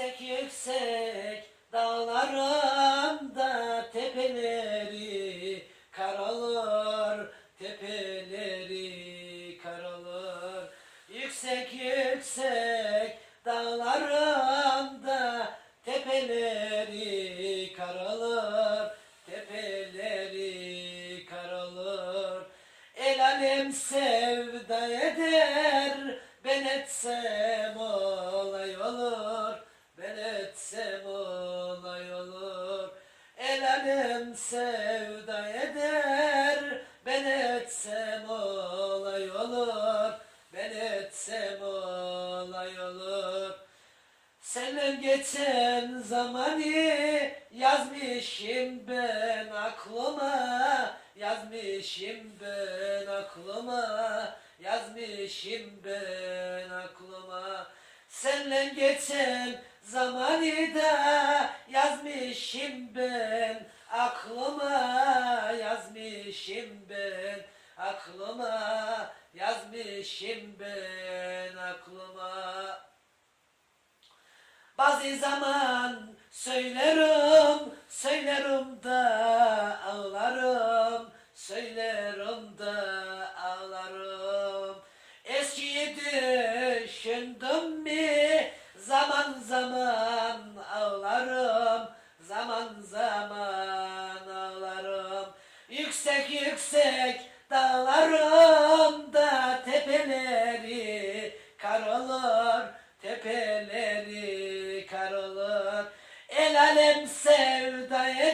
Yüksek yüksek dağlarında tepeleri kar olur, tepeleri kar olur. Yüksek yüksek dağlarında tepeleri kar olur, tepeleri kar olur. El alem sevda eder, ben etsem olay Alem sevda eder, ben etsem olay olur, ben etsem olay olur. Senden geçen zamanı yazmışım ben aklıma Yazmışım ben aklıma Yazmışım ben aklıma Senden geçen zamanı da yazmışım ben aklıma Yazmışım ben aklıma Yazmışım ben aklıma bazı zaman söylerim, söylerim da ağlarım, söylerim da ağlarım. Eskiyi düşündüm mi zaman zaman ağlarım, zaman zaman ağlarım. Yüksek yüksek Dağlarımda tepeleri kar olur, tepeleri kar olur. El alem sevdaya